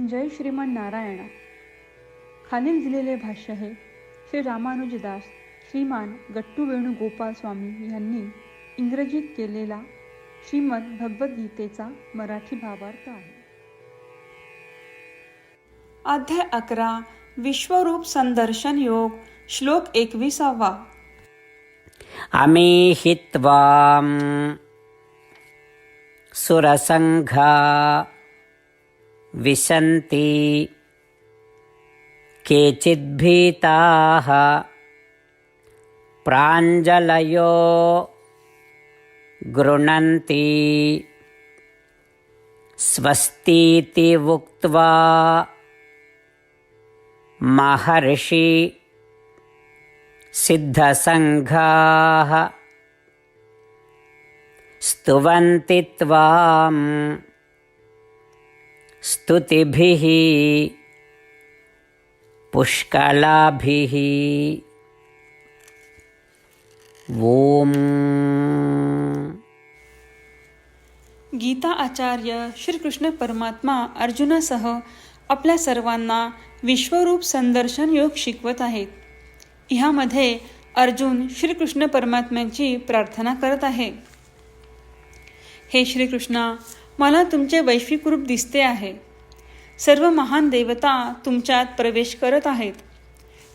जय श्रीमन नारायणा. खालील दिलेले भाष्य हे श्री रामानुजदास श्रीमान गट्टू वेणुगोपाल स्वामी यांनी इंग्रजीत केलेला श्रीमद भगवद्गीतेचा मराठी भावार्थ आहे. अध्याय अकरा विश्वरूप संदर्शन योग श्लोक एकविसावा. अमीहि त्वां सुरसङ्घा विशन्ति केचिद्भीताः प्राञ्जलयो गृह्णन्ति। स्वस्तीति उक्त्वा महर्षि सिद्धसङ्घाः स्तुवन्ति त्वां स्तुतिभिः पुष्कलाभिः। ओम। गीता आचार्य श्रीकृष्ण परमात्मा अर्जुनासह आपल्या सर्वांना विश्वरूप संदर्शन योग शिकवत आहेत. ह्यामध्ये अर्जुन श्रीकृष्ण परमात्म्यांची प्रार्थना करत आहे. हे श्रीकृष्णा मला तुमचे वैश्विक रूप दिसते आहे. सर्व महान देवता तुमच्यात प्रवेश करत आहेत.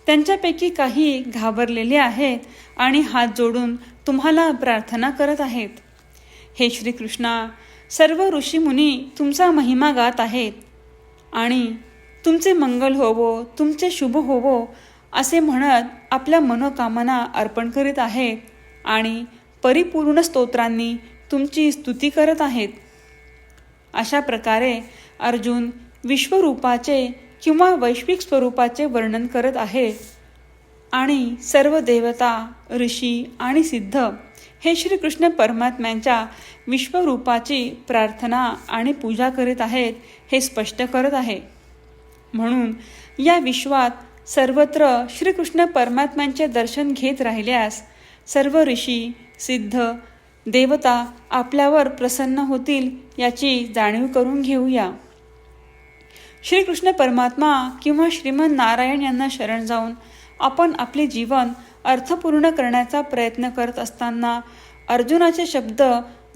त्यांच्यापैकी काही घाबरलेले आहेत आणि हात जोडून तुम्हाला प्रार्थना करत आहेत. हे श्रीकृष्णा सर्व ऋषीमुनी तुमचा महिमा गात आहेत. आणि तुमचे मंगल होवो तुमचे शुभ होवो असे म्हणत आपल्या मनोकामना अर्पण करीत आहेत आणि परिपूर्ण स्तोत्रांनी तुमची स्तुती करत आहेत. अशा प्रकारे अर्जुन विश्वरूपाचे किंवा वैश्विक स्वरूपाचे वर्णन करत आहे. आणि सर्व देवता ऋषी आणि सिद्ध हे श्रीकृष्ण परमात्म्यांच्या विश्वरूपाची प्रार्थना आणि पूजा करीत आहेत हे स्पष्ट करत आहे. म्हणून या विश्वात सर्वत्र श्रीकृष्ण परमात्म्यांचे दर्शन घेत राहिल्यास सर्व ऋषी सिद्ध देवता आपल्यावर प्रसन्न होतील याची जाणीव करून घेऊया. श्रीकृष्ण परमात्मा किंवा श्रीमन नारायण यांना शरण जाऊन आपण आपले जीवन अर्थपूर्ण करण्याचा प्रयत्न करत असताना अर्जुनाचे शब्द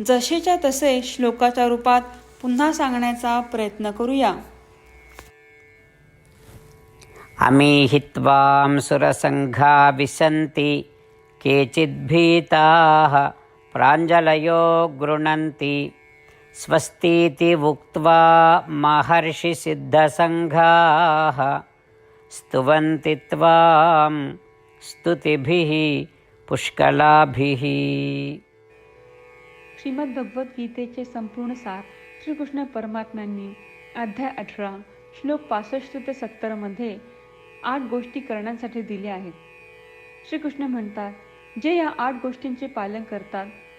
जसेच्या तसे श्लोकाच्या रूपात पुन्हा सांगण्याचा प्रयत्न करूया. अमीहि त्वां सुरसंघा विसंती केचिद्भीताः प्राञ्जलयो गृह्णन्ति स्वस्तीति उक्त्वा महर्षिसिद्धसङ्घाः। स्तुवन्ति त्वां स्तुतिभिः पुष्कलाभिः। श्रीमद्भगवद्गीतेचे संपूर्ण सार श्रीकृष्ण परमात्म्यांनी अध्याय अठरा श्लोक पासष्ट ते सत्तरमध्ये आठ गोष्टी करण्यासाठी दिल्या आहेत. श्रीकृष्ण म्हणतात जे या आठ गोष्टींचे पालन करतात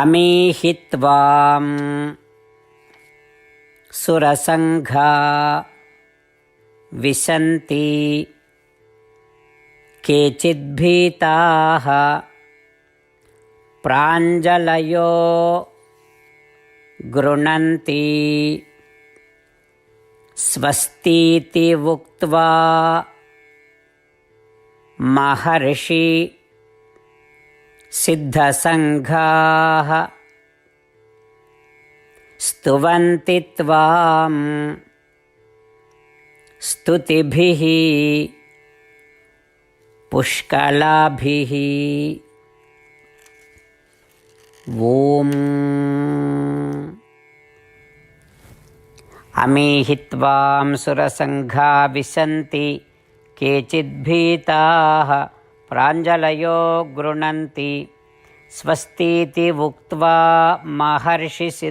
अमीहि त्वां सुरसङ्घा विशन्ति केचिद्भीताः प्राञ्जलयो गृह्णन्ति स्वस्तीति उक्त्वा महर्षि सिद्धसङ्घाः। स्तुवन्ति त्वां स्तुतिभिः। पुष्कलाभिः। ॐ। अमीहि त्वां सुरसङ्घा विशन्ति केचिद्भीताः। प्राञ्जलयो गृह्णन्ति स्वस्तीति उक्त्वा महर्षिसिद्धसङ्घाः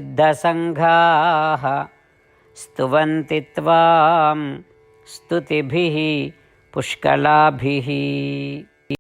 स्तुवन्ति त्वां स्तुतिभिः पुष्कलाभिः।